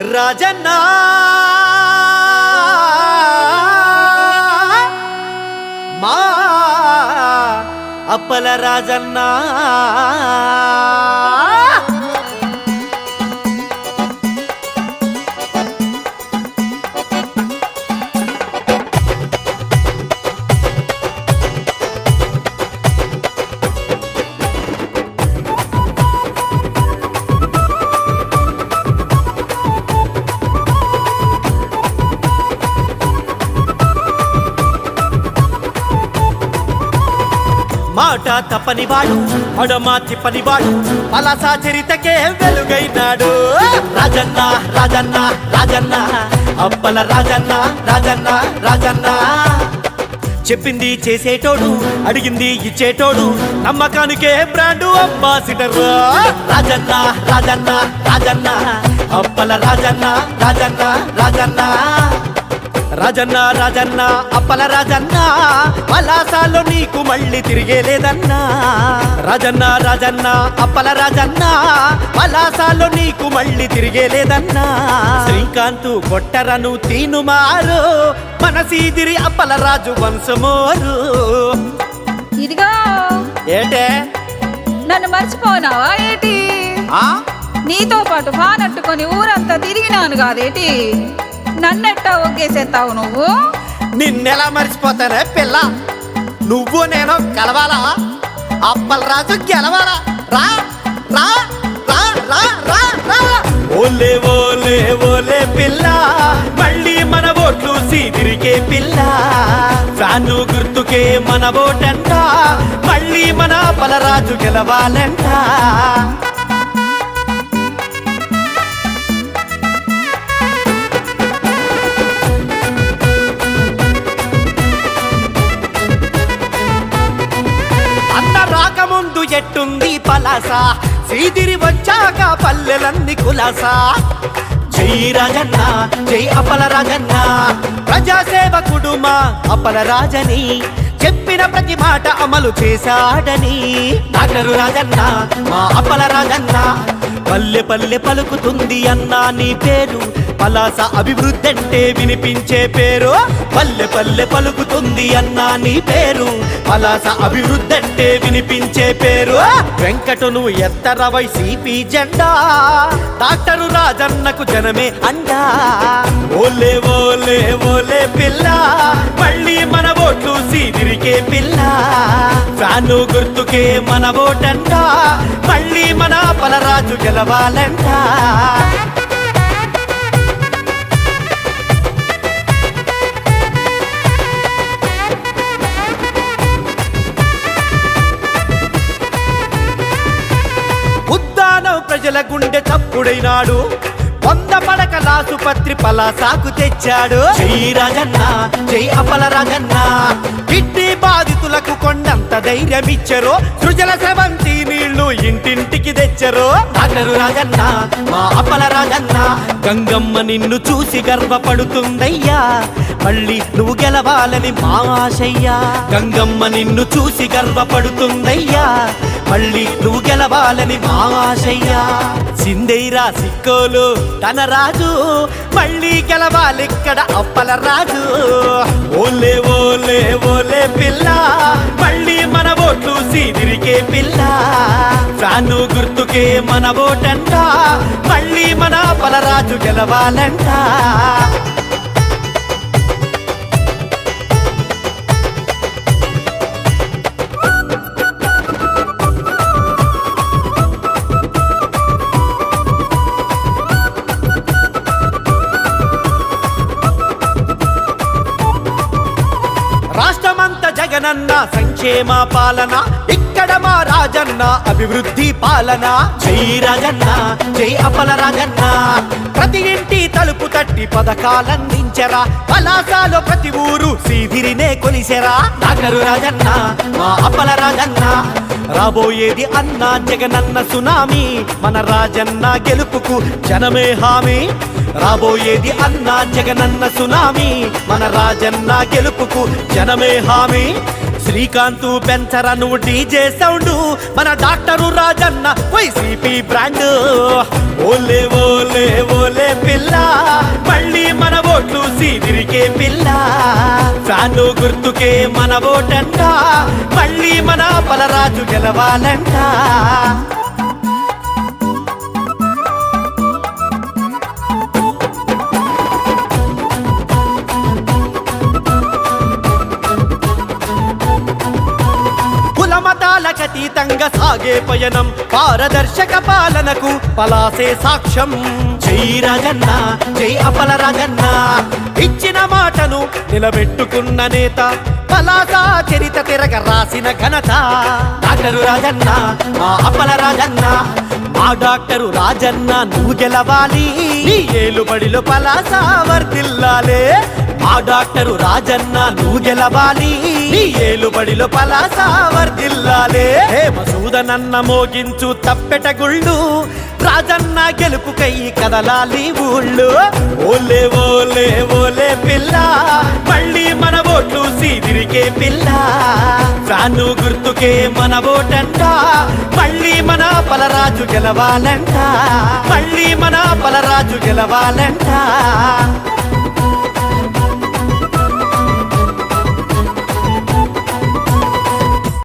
రాజన్న. మా అప్పల రాజన్నా. మాట తప్పనివాడు అడమా తిప్పనివాడు పలాసా చరితకే వెలుగైనాడు. రాజన్న రాజన్న రాజన్న అప్పల రాజన్న రాజన్న రాజన్న. చెప్పింది చేసేటోడు అడిగింది ఇచ్చేటోడు నమ్మకానికే బ్రాండు అంబాసిడర్. రాజన్న రాజన్న రాజన్న అప్పల రాజన్న రాజన్న రాజన్న. రాజన్న రాజన్న అప్పల రాజన్న పలాసాలో నీకు మళ్ళీ తిరిగేలేదన్నా. రాజన్న రాజన్న అప్పల రాజన్న పలాసాలో నీకు మళ్ళీ తిరిగేలేదన్నా. శ్రీకాంత్ కొట్టరను తీనుమారు మన సీదిరి అప్పల రాజు వంశమోరు. ఇదిగో. ఏటే? నన్ను మర్చిపోనావా ఏటి? ఆ? నీతో పాటు పానట్టుకొని ఊరంతా తిరిగినాను కాదేటి? నన్నెట్టా ఒగ్గేసేస్తావు నువ్వు? నిన్నెలా మర్చిపోతానే పిల్ల? నువ్వు నేను కలవాలా? అప్పల రాజు గెలవాలా? రా రా రా రా రా రా. ఓలే ఓలే ఓలే పిల్ల. మళ్ళీ మన ఓట్లు సీదిరికే పిల్ల. ఫ్యాను గుర్తుకే మన ఓటంట. మళ్ళీ మన అప్పలరాజు గెలవాలంట. రాకముందు ఎట్టుంది పలాస. సీదిరి వచ్చాక పల్లెలన్నీ కులాస. జై రాజన్న జై అపల రాజన్న. ప్రజాసేవకుడు మా అపల రాజని. చెప్పిన ప్రతి మాట అమలు చేశాడని. డాక్టరు రాజన్న మా అపల రాజన్న. పల్లె పల్లె పలుకుతుంది అన్నా నీ పేరు. పలాస అభివృద్ధి అంటే వినిపించే పేరు. పల్లె పల్లె పలుకుతుంది అన్నా నీ పేరు. పలాస అభివృద్ధి అంటే వినిపించే పేరు. వెంకటను ఎత్తర వైసీపీ జెండా. డాక్టరు రాజన్నకు జనమే అండా. ఓలే ఓలే ఓ చూసి తిరిగే పిల్ల. ఫ్యాను గుర్తుకే మన ఓటంట. మళ్ళీ మన పలరాజు గెలవాలంట. ప్రజల గుండె చప్పుడైనాడు. వంద పడకల ఆసుపత్రి పలాసాకు తెచ్చాడు. జై రాజన్న జై అప్పల రాజన్న. కిడ్నీ బాధితులకు కొండంత ధైర్యం ఇచ్చరు సృజల సెవంతి నీళ్ళు ఇంటింటికి తెచ్చరు. డాక్టరు రాజన్న మా అప్పల రాజన్న. గంగమ్మ నిన్ను చూసి గర్వపడుతుందయ్యా. మళ్ళీ నువ్వు గెలవాలని మా ఆశయ్యా. గంగమ్మ నిన్ను చూసి గర్వపడుతుందయ్యా. మళ్ళీ నువ్వు గెలవాలని మా ఆశయ్యా సిందైరా సిక్కోలు తన రాజు. మళ్ళీ గెలవాలిక్కడ అప్పల రాజు. ఓలే ఓలే ఓలే పిల్ల. మళ్ళీ మన ఓట్లు సీదిరికే పిల్ల. ఫ్యాను గుర్తుకే మన ఓటంట. మళ్ళీ మన అప్పలరాజు గెలవాలంట. జగనన్న సంక్షేమ పాలన ఇక్కడ మా రాజన్న అభివృద్ధి పాలన. జై రాజన్న జై అపల రాజన్న. ప్రతి ఇంటి తలుపు తట్టి పథకాలందించరా పలాసాలో ప్రతి ఊరు సీదిరినే కొలిసెరా. డాక్టరు రాజన్న మా అపల రాజన్న. రాబోయేది అన్న జగనన్న సునామీ. మన రాజన్న గెలుపుకు జనమే హామీ. రాబోయేది అన్న జగనన్న సునామీ. మన రాజన్న గెలుపుకు జనమే హామీ. శ్రీకాంత్ పెంచర నువ్వు డీజే సౌండ్. మన డాక్టరు రాజన్న వైసీపీ బ్రాండ్. ఓలే ఓలే ఓలే పిల్ల. మళ్ళీ మన ఓట్లు సీదిరికే పిల్ల. ఫ్యాను గుర్తుకే మన ఓటంట. మళ్ళీ మన బలరాజు గెలవాలంట. కులమతాలకు సాగే పయనం. పారదర్శక పాలనకు పలాసే సాక్ష్యం. జై రాజన్న జై అపల రాజన్న. ఇచ్చిన మాటను నిలబెట్టుకున్న నేత పలాసా చరిత తిరగ రాసిన ఘనత. డాక్టరు రాజన్న మా అపల రాజన్న. మా డాక్టరు రాజన్న నువ్వు గెలవాలి. ఏలుబడిలో పలాసా వర్తిల్లాలే. డాక్టరు రాజన్న నువ్వు గెలవాలి. నీ ఏలుబడిలో పలాసా వర్దిల్లాలే మసూదనన్న మోగించు తప్పెట గుళ్ళు. రాజన్న గెలుపుకై కదలాలి ఊళ్ళు. ఓలే ఓలే ఓలే పిల్ల. మళ్ళీ మన ఓట్లు సీదిరికే పిల్ల. ఫ్యాను గుర్తుకే మన ఓటంట. మళ్ళీ మన పలరాజు గెలవాలంట. మళ్ళీ మన పలరాజు గెలవాలంట.